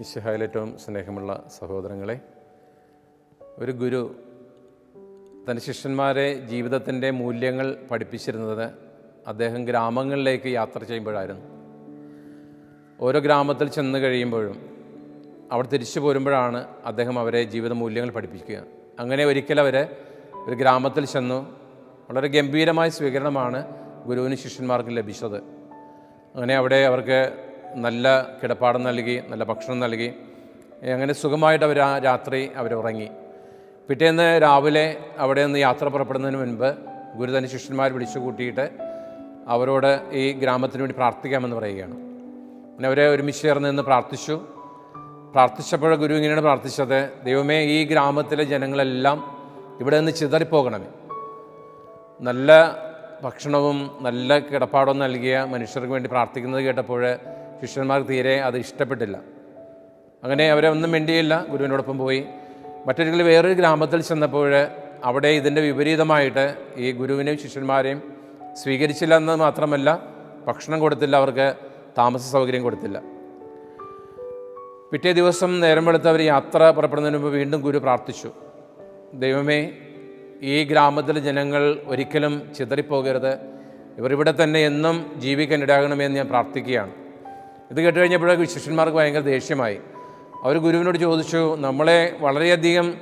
ഈശോഹായിൽ സ്നേഹമുള്ള സഹോദരങ്ങളെ ഒരു ഗുരു തന്റെ ശിഷ്യന്മാരെ ജീവിതത്തിന്റെ മൂല്യങ്ങൾ പഠിപ്പിച്ചിരുന്നത് അദ്ദേഹം ഗ്രാമങ്ങളിലേക്ക് യാത്ര ചെയ്യുമ്പോഴായിരുന്നു. ഓരോ ഗ്രാമത്തിൽ ചെന്ന് കഴിയുമ്പോഴും അവിടെ തിരിച്ചു പോരുമ്പോഴാണ് അദ്ദേഹം അവരെ ജീവിത മൂല്യങ്ങൾ പഠിപ്പിക്കുക. അങ്ങനെ ഒരിക്കൽ അവർ ഒരു ഗ്രാമത്തിൽ ചെന്നു. വളരെ ഗംഭീരമായ സ്വീകരണമാണ് ഗുരുവിന് ശിഷ്യന്മാർക്ക് ലഭിച്ചത്. അങ്ങനെ അവിടെ അവർക്ക് നല്ല കിടപ്പാടം നൽകി നല്ല ഭക്ഷണം നൽകി. അങ്ങനെ സുഖമായിട്ട് അവർ ആ രാത്രി അവർ ഉറങ്ങി പിറ്റേന്ന് രാവിലെ അവിടെ നിന്ന് യാത്ര പുറപ്പെടുന്നതിന് മുൻപ് ഗുരു ശിഷ്യന്മാർ വിളിച്ചു കൂട്ടിയിട്ട് അവരോട് ഈ ഗ്രാമത്തിന് വേണ്ടി പ്രാർത്ഥിക്കാമെന്ന് പറയുകയാണ്. പിന്നെ അവരെ ഒരുമിച്ച് ചേർന്ന് നിന്ന് പ്രാർത്ഥിച്ചു. പ്രാർത്ഥിച്ചപ്പോൾ ഗുരു ഇങ്ങനെയാണ് പ്രാർത്ഥിച്ചത് ദൈവമേ ഈ ഗ്രാമത്തിലെ ജനങ്ങളെല്ലാം ഇവിടെ നിന്ന് ചിതറിപ്പോകണമേ. നല്ല ഭക്ഷണവും നല്ല കിടപ്പാടവും നൽകിയ മനുഷ്യർക്ക് വേണ്ടി പ്രാർത്ഥിക്കുന്നത് കേട്ടപ്പോൾ ശിഷ്യന്മാർക്ക് തീരെ അത് ഇഷ്ടപ്പെട്ടില്ല. അങ്ങനെ അവരെ ഒന്നും വേണ്ടിയില്ല ഗുരുവിനോടൊപ്പം പോയി മറ്റൊരിക്കൽ വേറൊരു ഗ്രാമത്തിൽ ചെന്നപ്പോൾ അവിടെ ഇതിന്റെ വിപരീതമായിട്ട് ഈ ഗുരുവിനെയും ശിഷ്യന്മാരെയും സ്വീകരിച്ചില്ല എന്ന് മാത്രമല്ല ഭക്ഷണം കൊടുത്തില്ല അവർക്ക് താമസ സൗകര്യം കൊടുത്തില്ല. പിറ്റേ ദിവസം നേരം വെളുത്ത് അവർ യാത്ര പുറപ്പെടുന്നതിന് മുമ്പ് വീണ്ടും ഗുരു പ്രാർത്ഥിച്ചു. ദൈവമേ ഈ ഗ്രാമത്തിലെ ജനങ്ങൾ ഒരിക്കലും ചിതറിപ്പോകരുത്. ഇവരിവിടെ തന്നെ എന്നും ജീവിക്കാൻ ഇടയാകണമെന്ന് ഞാൻ പ്രാർത്ഥിക്കുകയാണ്. ഇത് കേട്ട് കഴിഞ്ഞപ്പോഴേക്ക് ശിഷ്യന്മാർക്ക് ഭയങ്കര ദേഷ്യമായി. അവർ ഗുരുവിനോട് ചോദിച്ചു നമ്മളെ വളരെയധികം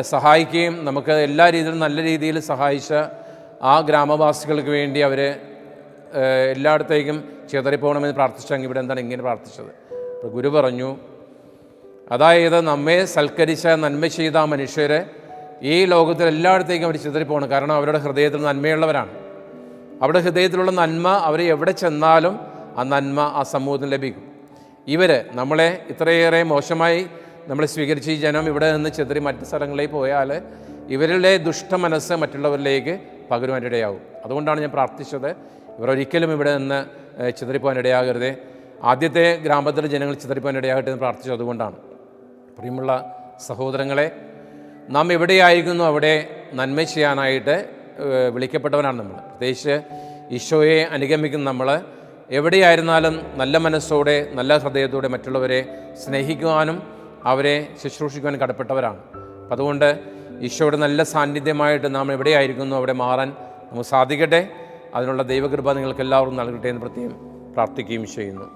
സഹായിക്കുകയും നമുക്ക് എല്ലാ രീതിയിലും നല്ല രീതിയിൽ സഹായിച്ച ആ ഗ്രാമവാസികൾക്ക് വേണ്ടി അവർ എല്ലായിടത്തേക്കും ചിതറിപ്പോകണമെന്ന് പ്രാർത്ഥിച്ചെങ്കിൽ ഇവിടെ എന്താണ് ഇങ്ങനെ പ്രാർത്ഥിച്ചത്? അപ്പോൾ ഗുരു പറഞ്ഞു അതായത് നമ്മെ സൽക്കരിച്ച നന്മ ചെയ്ത ആ മനുഷ്യരെ ഈ ലോകത്തിൽ എല്ലായിടത്തേക്കും അവർ ചിതറിപ്പോകണം. കാരണം അവരുടെ ഹൃദയത്തിൽ നന്മയുള്ളവരാണ്. അവരുടെ ഹൃദയത്തിലുള്ള നന്മ അവർ എവിടെ ചെന്നാലും ആ നന്മ ആ സമൂഹത്തിന് ലഭിക്കും. ഇവർ നമ്മളെ ഇത്രയേറെ മോശമായി നമ്മൾ സ്വീകരിച്ച് ഈ ജനം ഇവിടെ നിന്ന് ചെതറി മറ്റ് സ്ഥലങ്ങളിലേക്ക് പോയാൽ ഇവരുടെ ദുഷ്ടമനസ്സ് മറ്റുള്ളവരിലേക്ക് പകരുവാനിടയാവും അതുകൊണ്ടാണ് ഞാൻ പ്രാർത്ഥിച്ചത് ഇവർ ഒരിക്കലും ഇവിടെ നിന്ന് ഇടയാകരുതേ ആദ്യത്തെ ഗ്രാമത്തിലെ ജനങ്ങൾ ചിതറിപ്പോകാൻ ഇടയാകട്ടെ എന്ന് പ്രാർത്ഥിച്ചത് അതുകൊണ്ടാണ്. പ്രിയമുള്ള സഹോദരങ്ങളെ നാം എവിടെയായിരിക്കുന്നു അവിടെ നന്മ ചെയ്യാനായിട്ട് വിളിക്കപ്പെട്ടവനാണ് നമ്മൾ. പ്രത്യേകിച്ച് ഈശോയെ അനുഗമിക്കുന്ന നമ്മൾ എവിടെയായിരുന്നാലും നല്ല മനസ്സോടെ നല്ല ഹൃദയത്തോടെ മറ്റുള്ളവരെ സ്നേഹിക്കുവാനും അവരെ ശുശ്രൂഷിക്കുവാനും കടപ്പെട്ടവരാണ്. അപ്പം അതുകൊണ്ട് ഈശോയുടെ നല്ല സാന്നിധ്യമായിട്ട് നാം എവിടെയായിരിക്കുന്നു അവിടെ മാറാൻ നമുക്ക് സാധിക്കട്ടെ. അതിനുള്ള ദൈവകൃപ നിങ്ങൾക്ക് എല്ലാവർക്കും നൽകട്ടെ എന്ന് പ്രത്യേകം പ്രാർത്ഥിക്കുകയും ചെയ്യുന്നു.